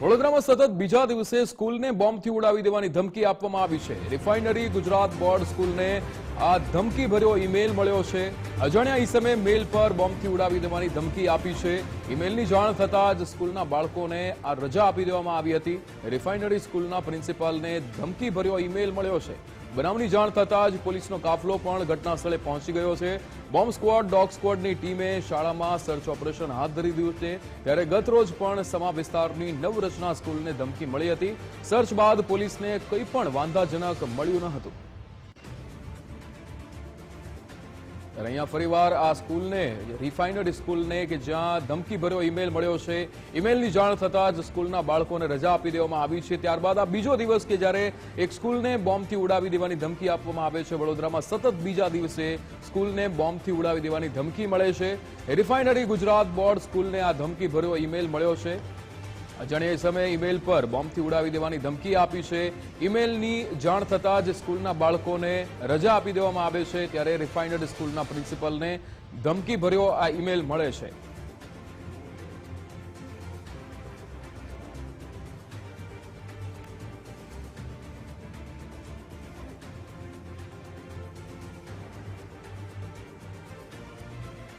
વડોદરામાં સતત બીજા દિવસે સ્કૂલને બોમ્બથી ઉડાવી દેવાની ધમકી આપવામાં આવી છે. રિફાઇનરી ગુજરાત બોર્ડ સ્કૂલને આ ધમકી ભર્યો ઈમેલ મળ્યો છે. અજાણ્યા ઈસમે મેલ પર બોમ્બથી ઉડાવી દેવાની ધમકી આપી છે. ઈમેલની જાણ થતાં જ સ્કૂલના બાળકોને આ રજા આપી દેવામાં આવી હતી. રિફાઇનરી સ્કૂલના પ્રિન્સિપાલને ધમકી ભર્યો ઈમેલ મળ્યો છે. બનાવની જાણ થતાં જ પોલીસનો કાફલો પણ ઘટના સ્થળે પહોંચી ગયો છે. બોમ્બ સ્ક્વોડ, ડોગ સ્ક્વોડની ટીમે શાળામાં સર્ચ ઓપરેશન હાથ ધરી દીધું છે. ત્યારે ગત રોજ પણ સમા વિસ્તારની નવરચના સ્કૂલને ધમકી મળી હતી. સર્ચ બાદ પોલીસને કંઈ પણ વાંધાજનક મળ્યું ન હતું. ત્યારે અહીંયા ફરીવાર આ સ્કૂલને રિફાઇનરી સ્કૂલને કે જ્યાં ધમકી ભર્યો ઈમેલ મળ્યો છે, ઈમેલની જાણ થતાં જ સ્કૂલના બાળકોને રજા આપી દેવામાં આવી છે. ત્યારબાદ આ બીજો દિવસ કે જ્યારે એક સ્કૂલને બોમ્બથી ઉડાવી દેવાની ધમકી આપવામાં આવે છે, વડોદરામાં સતત બીજા દિવસે સ્કૂલને બોમ્બથી ઉડાવી દેવાની ધમકી મળે છે. રિફાઇનરી ગુજરાત બોર્ડ સ્કૂલને આ ધમકી ભર્યો ઈમેલ મળ્યો છે. અજાણ્યા સમયે ઈમેલ પર બોમ્બથી ઉડાવી દેવાની ધમકી આપી છે. ઈમેલની જાણ થતાં જ સ્કૂલના બાળકોને રજા આપી દેવામાં આવે છે. ત્યારે રિફાઇનડ સ્કૂલના પ્રિન્સિપલને ધમકી ભર્યો આ ઈમેલ મળે છે.